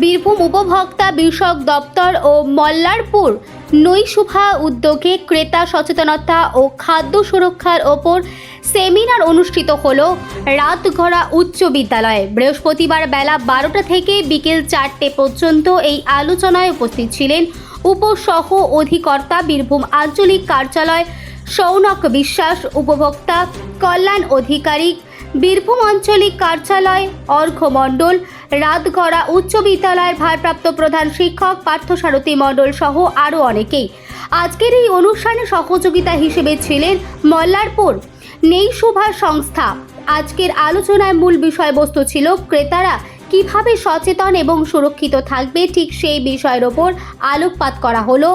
বীরভূম উপভোক্তা বিষয়ক দপ্তর ও মল্লারপুর নৈশুভা উদ্যোগে ক্রেতা সচেতনতা ও খাদ্য সুরক্ষার ওপর সেমিনার অনুষ্ঠিত হল রাতঘরা উচ্চ বিদ্যালয়ে। বৃহস্পতিবার বেলা বারোটা থেকে বিকেল চারটে পর্যন্ত এই আলোচনায় উপস্থিত ছিলেন উপসহ অধিকর্তা বীরভূম আঞ্চলিক কার্যালয় সৌনক বিশ্বাস, উপভোক্তা কল্যাণ অধিকারিক বীরভূম আঞ্চলিক কার্যালয়, অর্ঘ মণ্ডল, রাতগড়া উচ্চ বিদ্যালয়ের ভারপ্রাপ্ত প্রধান শিক্ষক, পার্থসারথী মণ্ডল সহ আরও অনেকেই। আজকের এই অনুষ্ঠানে সহযোগিতা হিসেবে ছিলেন মল্লারপুর নেই সুভাষ সংস্থা। আজকের আলোচনায় মূল বিষয়বস্তু ছিল ক্রেতারা কীভাবে সচেতন এবং সুরক্ষিত থাকবে, ঠিক সেই বিষয়ের ওপর আলোকপাত করা হলো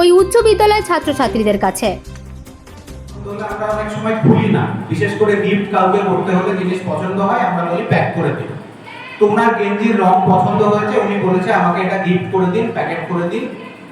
ওই উচ্চ বিদ্যালয়ের ছাত্রছাত্রীদের কাছে। তাহলে আমরা অনেক সময় খুলি না। বিশেষ করে গিফট কাউকে করতে হলে জিনিস পছন্দ হয়, আমরা বলি প্যাক করে দিন তো ওনার গেঞ্জির রং পছন্দ হয়েছে, উনি বলেছে, আমাকে এটা গিফট করে দিন প্যাকেট করে দিন,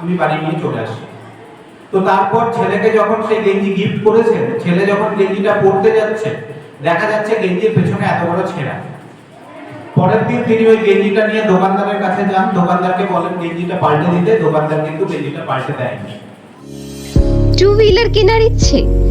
আমি বাড়ি নিয়ে চলে আসি। তো তারপর ছেলেকে যখন সেই গেঞ্জি গিফট করেছে, ছেলে যখন গেঞ্জিটা পরতে যাচ্ছে, দেখা যাচ্ছে গেঞ্জির পেছনে এত বড় ছেঁড়া। পরের দিন তিনি ওই গেঞ্জিটা নিয়ে দোকানদারের কাছে যান। দোকানদারকে বলেন, গেঞ্জিটা পাল্টে দিতে। দোকানদার কিন্তু গেঞ্জিটা পাল্টে দেয়নি। টু হুইলার কেনার ইচ্ছে?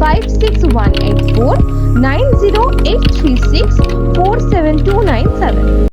five six one eight four nine zero eight three six four seven two nine seven